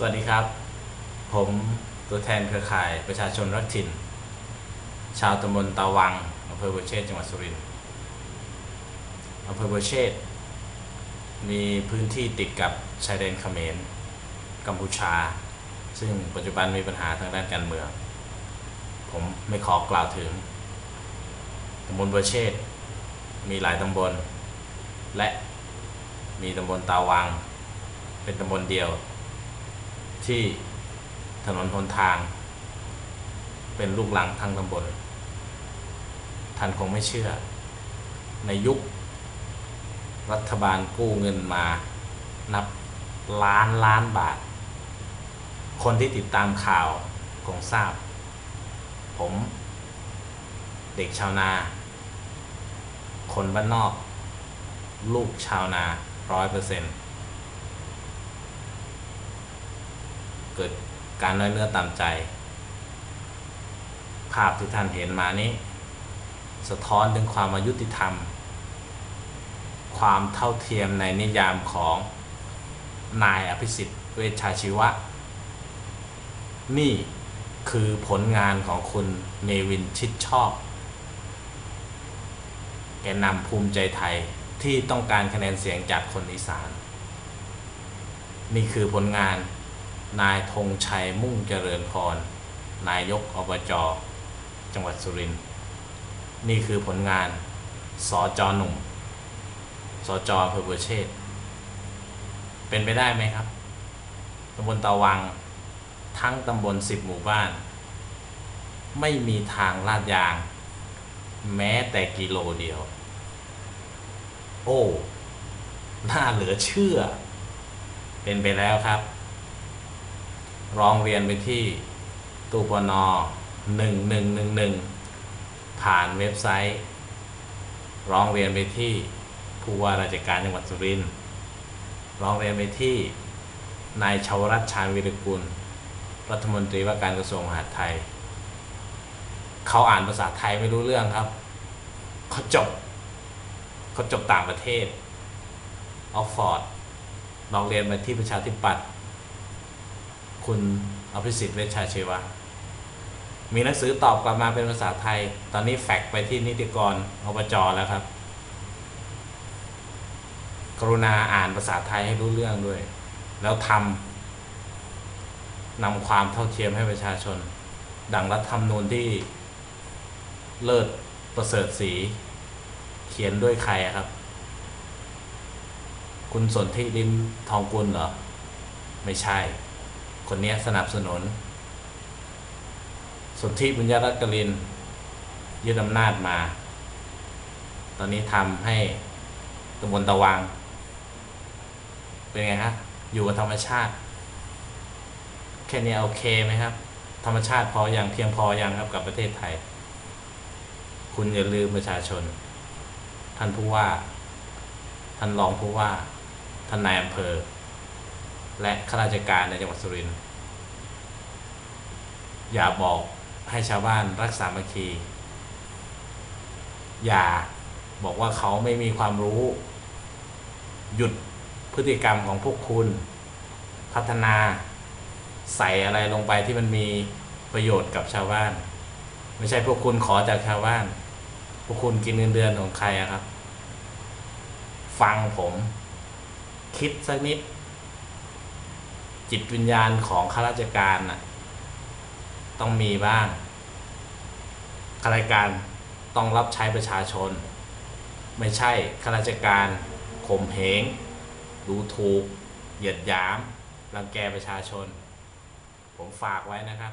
สวัสดีครับ ผมตัวแทนเครือข่ายประชาชนรักถิ่น ชาวตำบลตาวังอำเภอบัวเชษจังหวัดสุรินทร์อำเภอบัวเชษมีพื้นที่ติดกับชายแดนเขมร กัมพูชา ซึ่งปัจจุบันมีปัญหาทางด้านการเมือง ผมไม่ขอกล่าวถึงตำบลบัวเชษมีหลายตำบล และมีตำบลตาวัง เป็นตำบลเดียว ที่ถนนหนทาง เป็นลูกหลังทางตำบลท่านคงไม่เชื่อ ในยุค รัฐบาลกู้เงินมานับล้านล้านบาท คนที่ติดตามข่าวคงทราบ ผม เด็กชาวนา คนบ้านนอก ลูกชาวนาร้อยเปอร์เซ็นต์ เกิดการน้อยเนื้อต่ำใจ ภาพที่ท่านเห็นมานี้ สะท้อนถึงความอายุติธรรม ความเท่าเทียมในนิยามของนายอภิสิทธิ์เวชชาชีวะ นี่คือผลงานของคุณเนวินชิดชอบ แกนนำภูมิใจไทยที่ต้องการคะแนนเสียงจากคนอีสาน นี่คือผลงาน นายธงชัยมุ่งเจริญพร นายกอบจ จังหวัดสุรินทร์ นี่คือผลงานสอจอหนุ่มสอจอเภอบัวเชษฐ์เป็นไปได้ไหมครับตำบลตะวัง ทั้งตำบลสิบหมู่บ้าน ไม่มีทางลาดยาง แม้แต่กิโลเดียว โอ้ น่าเหลือเชื่อ เป็นไปแล้วครับ ร้องเรียนไปที่ตู้ปนหนึ่งหนึ่งหนึ่งหนึ่งผ่านเว็บไซต์ ร้องเรียนไปที่ผู้ว่าราชการจังหวัดสุรินทร์ร้องเรียนไปที่นายชาวรัตชาญวิรกุล รัฐมนตรีว่าการกระทรวงมหาดไทย เขาอ่านภาษาไทยไม่รู้เรื่องครับเขาจบเขาจบต่างประเทศออกฟอร์ดลองเรียนมาที่ประชาธิปัตย์ คุณอภิสิทธิ์เวชชาชีวะ มีหนังสือตอบกลับมาเป็นภาษาไทย ตอนนี้แฟกซ์ไปที่นิติกรอบจแล้วครับ กรุณาอ่านภาษาไทยให้รู้เรื่องด้วย แล้วทำนำความเท่าเทียมให้ประชาชน ดังรัฐธรรมนูญที่เลิศประเสริฐสีเขียนด้วยใครอะครับ คุณสนธิริมทองกุลเหรอ ไม่ใช่ คนนี้สนับสนุนสนธิบุญยรัตน์กลินยึดอำนาจมา ตอนนี้ทำให้ตำบลตะวัง เป็นไงฮะอยู่กับธรรมชาติ แค่นี้โอเคไหมครับ ธรรมชาติพออย่างเพียงพออย่างครับกับประเทศไทย คุณอย่าลืมประชาชน ท่านผู้ว่า ท่านรองผู้ว่า ท่านนายอำเภอ และข้าราชการในจังหวัดสุรินทร์อย่าบอกให้ชาวบ้านรักษามัคคี อย่าบอกว่าเขาไม่มีความรู้ หยุดพฤติกรรมของพวกคุณ พัฒนาใส่อะไรลงไปที่มันมีประโยชน์กับชาวบ้าน ไม่ใช่พวกคุณขอจากชาวบ้าน พวกคุณกินเงินเดือนของใครครับ ฟังผม คิดสักนิด จิตวิญญาณของข้าราชการน่ะต้องมีบ้างข้าราชการต้องรับใช้ประชาชน ไม่ใช่ข้าราชการข่มเหงดูถูก เหยียดหยาม รังแกประชาชน ผมฝากไว้นะครับ